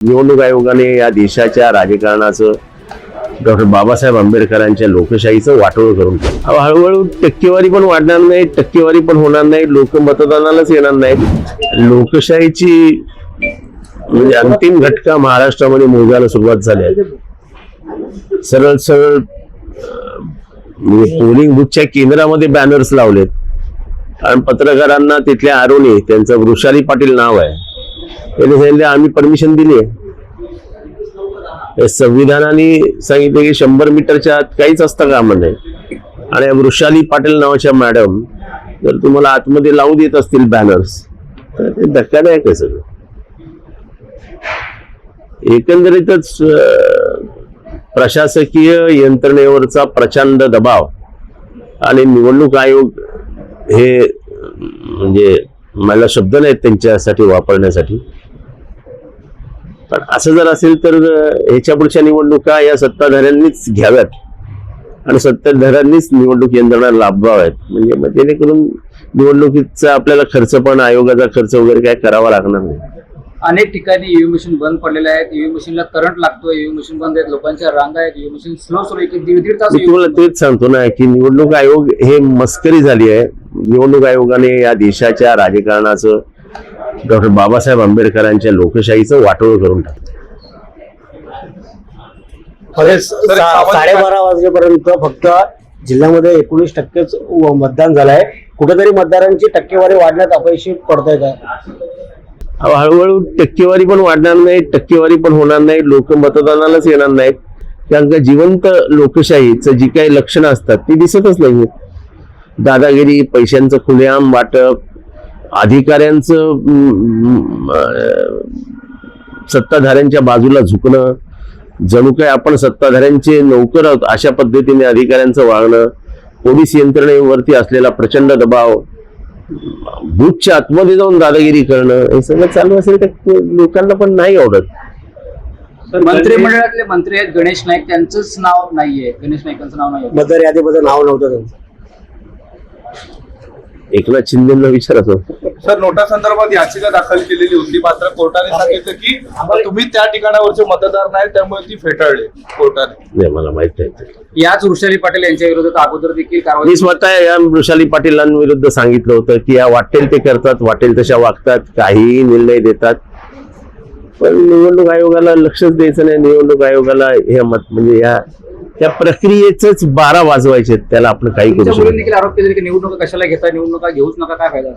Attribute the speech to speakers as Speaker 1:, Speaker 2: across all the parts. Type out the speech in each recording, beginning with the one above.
Speaker 1: निवडणूक आयोगाने या देशाच्या राजकारणाचं डॉक्टर बाबासाहेब आंबेडकरांच्या लोकशाहीचं वाटोळ करून हळूहळू टक्केवारी पण वाढणार नाही टक्केवारी पण होणार नाही लोक मतदानालाच येणार नाहीत. लोकशाहीची म्हणजे अंतिम घटका महाराष्ट्रामध्ये मोजायला सुरुवात झाली आहे. सरळ सरळ म्हणजे पोलिंग बुथच्या केंद्रामध्ये बॅनर्स लावलेत. कारण पत्रकारांना तिथल्या आरोने त्यांचं वृषाली पाटील नाव आहे. त्यांनी सांगितलं आम्ही परमिशन दिली आहे. संविधानाने सांगितलं की शंभर मीटरच्या आत काहीच असतं कामा नाही. आणि वृषाली पाटील नावाच्या मॅडम जर तुम्हाला आतमध्ये लावू देत असतील बॅनर्स तर ते धक्कादायक आहे सगळं? एकंदरीतच प्रशासकीय यंत्रणेवरचा प्रचंड दबाव आणि निवडणूक आयोग हे म्हणजे मला शब्द नाहीत त्यांच्यासाठी वापरण्यासाठी. पण असं जर असेल तर ह्याच्या पुढच्या निवडणुका या सत्ताधाऱ्यांनीच घ्याव्यात. आणि सत्ताधाऱ्यांनीच निवडणूक यंत्रणा लाभवाव्यात म्हणजे मग जेणेकरून निवडणुकीचा आपल्याला खर्च पण आयोगाचा खर्च वगैरे काय करावा लागणार नाही.
Speaker 2: अनेक ठिकाणी ईव्हीएम मशीन बंद पडलेले आहेत. ईव्हीएम मशीनला करंट लागतोय. ईव्हीएम मशीन बंद आहेत. लोकांच्या रांगा आहेत. ईव्हीएम मशीन स्लो स्लो एक दीड दीड तास
Speaker 1: मी तुम्हाला तेच सांगतो ना की निवडणूक आयोग हे मस्करी झाली आहे. निवडणूक आयोगाने या देशाच्या राजकारणाचं डॉक्टर बाबासाहेब आंबेडकरांच्या लोकशाहीचं वाटोळ करून टाकलं.
Speaker 3: सा- साडेबारा वाजेपर्यंत फक्त जिल्ह्यामध्ये एकोणीस टक्केच व- मतदान झालंय. कुठेतरी मतदारांची टक्केवारी वाढण्यात अपयशी पडतंय का?
Speaker 1: हळूहळू टक्केवारी पण वाढणार नाही टक्केवारी पण होणार नाही लोक मतदानालाच येणार नाहीत. कारण का जिवंत लोकशाहीचं जी काही लक्षणं असतात ती दिसतच नाही दादागिरी पैशांचं खुलेआम वाटप अधिकाऱ्यांचं सत्ताधाऱ्यांच्या बाजूला झुकणं जणू काय आपण सत्ताधाऱ्यांचे नोकर आहोत अशा पद्धतीने अधिकाऱ्यांचं वागणं पोलीस यंत्रणेवरती असलेला प्रचंड दबाव बूथच्या आतमध्ये जाऊन दादागिरी करणं हे सगळं चालू असेल तर लोकांना पण नाही आवडत.
Speaker 2: मंत्रिमंडळातले मंत्री आहेत गणेश नाईक त्यांचंच नाव नाहीये. गणेश नाईकांचं नाव नाहीये.
Speaker 3: मतदार यादीमध्ये नाव नव्हतं त्यांचं.
Speaker 1: एकनाथ शिंदेना विचारत
Speaker 4: सर नोटा संदर्भात याचिका दाखल केलेली होती. मात्र कोर्टाने सांगितलं की तुम्ही त्या ठिकाणावरचे मतदार नाही त्यामुळे ती फेटाळली कोर्टाने.
Speaker 1: नाही मला माहीत नाही ते.
Speaker 2: याच वृषाली पाटील यांच्या विरोधात अगोदर देखील कारवाई
Speaker 1: मी स्वतः या वृषाली पाटीलांविरुद्ध सांगितलं होतं की या वाटेल ते करतात वाटेल तशा वागतात काहीही निर्णय देतात. पण निवडणूक आयोगाला लक्षच द्यायचं नाही. निवडणूक आयोगाला हे मत म्हणजे या त्या प्रक्रियेच बारा वाजवायचे त्याला आपण काही करू शकत
Speaker 2: मुलींनी देखील आरोप केले की निवडणुका कशाला घेता निवडणुका घेऊच नका काय फायदा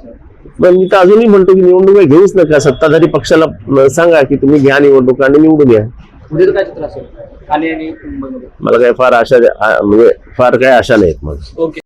Speaker 1: पण मी तर अजूनही म्हणतो की निवडणुका घेऊच नका. सत्ताधारी पक्षाला सांगा की तुम्ही घ्या निवडणुका आणि निवडून घ्या
Speaker 2: मुंबईमध्ये.
Speaker 1: मला काय फार आशा म्हणजे फार काय आशा नाहीत
Speaker 2: ओके.